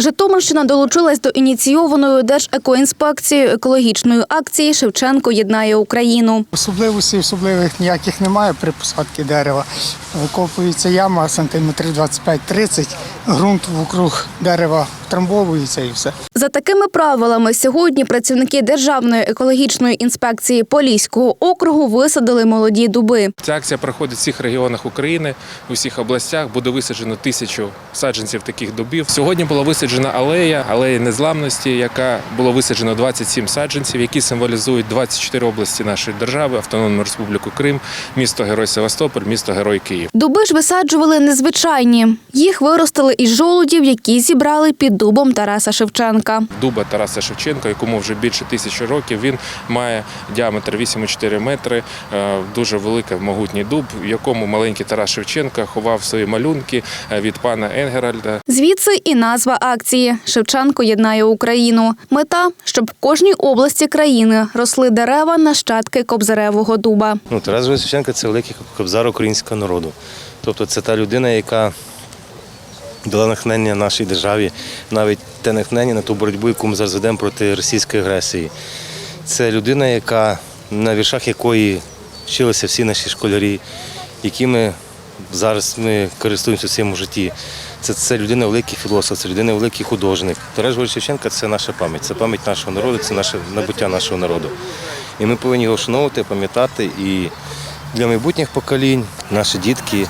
Житомирщина долучилась до ініційованої Держекоінспекцією екологічної акції Шевченко єднає Україну. Особливостей особливих ніяких немає при посадці дерева. Викопується яма сантиметрів 25-30, ґрунт вокруг дерева втрамбовується і все. За такими правилами сьогодні працівники Державної екологічної інспекції Поліського округу висадили молоді дуби. Ця акція проходить в всіх регіонах України, у всіх областях. Буде висаджено тисячу саджанців таких дубів. Сьогодні була висаджена алея, алея незламності, яка було висаджено 27 саджанців, які символізують 24 області нашої держави, Автономну Республіку Крим, місто Герой Севастополь, місто Герой Київ. Дуби ж висаджували незвичайні. Їх виростили із жолудів, які зібрали під дубом Тараса Шевченка. Дуба Тараса Шевченка, якому вже більше тисячі років. Він має діаметр 8,4 метри, е, дуже великий могутній дуб, в якому маленький Тарас Шевченка ховав свої малюнки е, від пана Енгеральда. Звідси і назва акції Шевченко єднає Україну. Мета, щоб в кожній області країни росли дерева нащадки кобзаревого дуба. Ну, Тарас Шевченко це великий кобзар українського народу. Тобто це та людина, яка дала натхнення нашій державі, навіть те натхнення на ту боротьбу, яку ми зараз ведемо проти російської агресії. Це людина, яка на віршах якої вчилися всі наші школярі, якими зараз ми користуємося в своєму житті. Це, це людина великий філософ, це людина великий художник. Тарас Григорович Шевченко це наша пам'ять, це пам'ять нашого народу, це наше набуття нашого народу. І ми повинні його шановувати, пам'ятати. І для майбутніх поколінь наші дітки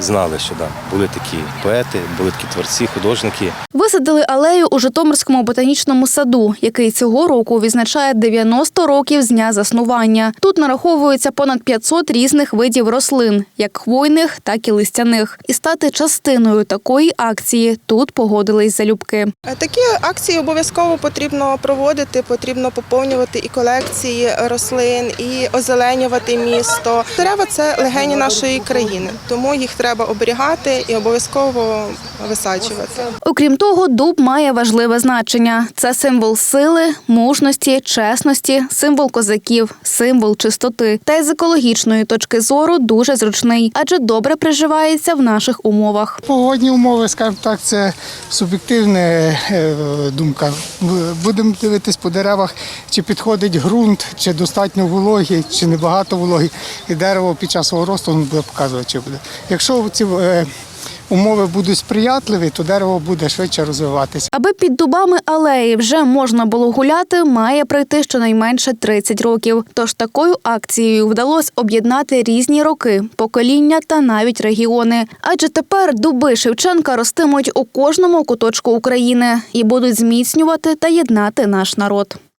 знали, що да, були такі поети, були такі творці, художники. Висадили алею у Житомирському ботанічному саду, який цього року відзначає 90 років з дня заснування. Тут нараховується понад 500 різних видів рослин, як хвойних, так і листяних. І стати частиною такої акції тут погодились залюбки. Такі акції обов'язково потрібно проводити, потрібно поповнювати і колекції рослин, і озеленювати місто. Дерева це легені нашої країни, тому їх треба оберігати і обов'язково висаджувати. Окрім того, дуб має важливе значення: це символ сили, мужності, чесності, символ козаків, символ чистоти. Та й з екологічної точки зору дуже зручний, адже добре приживається в наших умовах. Погодні умови, скажімо так, це суб'єктивна е, думка. Будемо дивитись по деревах, чи підходить ґрунт, чи достатньо вологі, чи небагато вологі. І дерево під час свого росту буде показувати, чи буде. Якщо ці е, умови будуть сприятливі, то дерево буде швидше розвиватися. Аби під дубами алеї вже можна було гуляти, має пройти щонайменше 30 років. Тож такою акцією вдалося об'єднати різні роки, покоління та навіть регіони. Адже тепер дуби Шевченка ростимуть у кожному куточку України і будуть зміцнювати та єднати наш народ.